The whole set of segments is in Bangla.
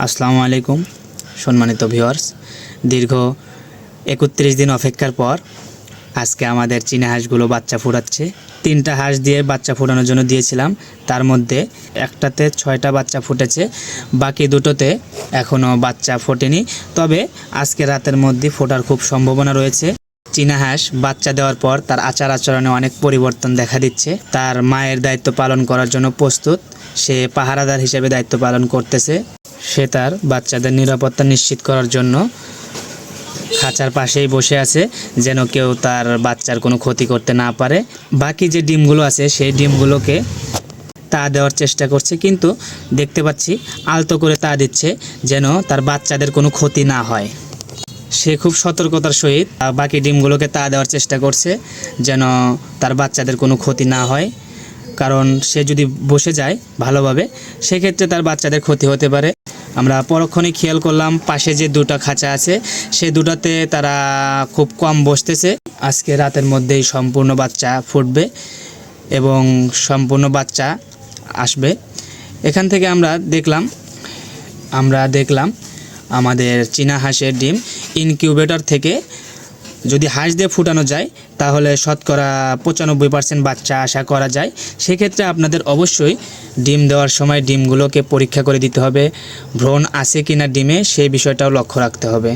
আসসালামু আলাইকুম, সম্মানিত ভিউয়ার্স। দীর্ঘ একত্রিশ দিন অপেক্ষার পর আজকে আমাদের চীনা হাঁসগুলো বাচ্চা ফোটাচ্ছে তিনটা হাঁস দিয়ে বাচ্চা ফোটানোর জন্য দিয়েছিলাম। তার মধ্যে একটাতে ছয়টা বাচ্চা ফুটেছে, বাকি দুটোতে এখনও বাচ্চা ফোটেনি। তবে আজকে রাতের মধ্যে ফোটার খুব সম্ভাবনা রয়েছে। চীনা হাঁস বাচ্চা দেওয়ার পর তার আচার আচরণে অনেক পরিবর্তন দেখা দিচ্ছে। তার মায়ের দায়িত্ব পালন করার জন্য প্রস্তুত। সে পাহারাদার হিসেবে দায়িত্ব পালন করতেছে। সে তার বাচ্চাদের নিরাপত্তা নিশ্চিত করার জন্য খাঁচার পাশেই বসে আছে, যেন কেউ তার বাচ্চার কোনো ক্ষতি করতে না পারে। বাকি যে ডিমগুলো আছে, সেই ডিমগুলোকে তা দেওয়ার চেষ্টা করছে, কিন্তু দেখতে পাচ্ছি আলতো করে তা দিচ্ছে, যেন তার বাচ্চাদের কোনো ক্ষতি না হয়। সে খুব সতর্কতার সহিত বাকি ডিমগুলোকে তা দেওয়ার চেষ্টা করছে, যেন তার বাচ্চাদের কোনো ক্ষতি না হয়। কারণ সে যদি বসে যায় ভালোভাবে, সেক্ষেত্রে তার বাচ্চাদের ক্ষতি হতে পারে। আমরা পরক্ষণে খেয়াল করলাম, পাশে যে দুটা খাঁচা আছে, সে দুটাতে তারা খুব কম বসতেছে। আজকে রাতের মধ্যেই সম্পূর্ণ বাচ্চা ফুটবে এবং সম্পূর্ণ বাচ্চা আসবে। এখান থেকে আমরা দেখলাম আমরা দেখলাম আমাদের চীনা হাঁসের ডিম ইনকিউবেটর থেকে যদি হাঁস দিয়ে ফুটানো যায়, তাহলে শতকরা পঁচানব্বই পার্সেন্ট বাচ্চা আশা করা যায়। সেক্ষেত্রে আপনাদের অবশ্যই ডিম দেওয়ার সময় ডিমগুলোকে পরীক্ষা করে দিতে হবে। ভ্রণ আছে কিনা ডিমে, সেই বিষয়টাও লক্ষ্য রাখতে হবে।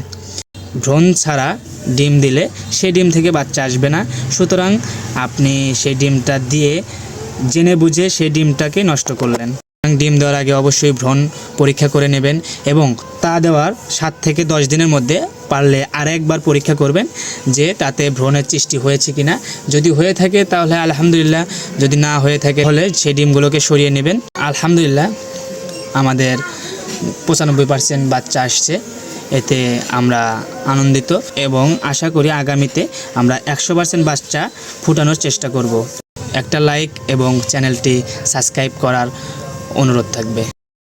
ভ্রণ ছাড়া ডিম দিলে সেই ডিম থেকে বাচ্চা আসবে না। সুতরাং আপনি সেই ডিমটা দিয়ে জেনে বুঝে সেই ডিমটাকে নষ্ট করলেন। ডিম দেওয়ার আগে অবশ্যই ভ্রণ পরীক্ষা করে নেবেন এবং তা দেওয়ার সাত থেকে দশ দিনের মধ্যে পারলে আর একবার পরীক্ষা করবেন যে তাতে ভ্রণের সৃষ্টি হয়েছে কিনা। যদি হয়ে থাকে তাহলে আলহামদুলিল্লাহ, যদি না হয়ে থাকে তাহলে সেই ডিমগুলোকে সরিয়ে নেবেন। আলহামদুলিল্লাহ, আমাদের পঁচানব্বই পার্সেন্ট বাচ্চা আসছে। এতে আমরা আনন্দিত এবং আশা করি আগামীতে আমরা একশো পার্সেন্ট বাচ্চা ফুটানোর চেষ্টা করব। একটা লাইক এবং চ্যানেলটি সাবস্ক্রাইব করার অনুরোধ থাকবে।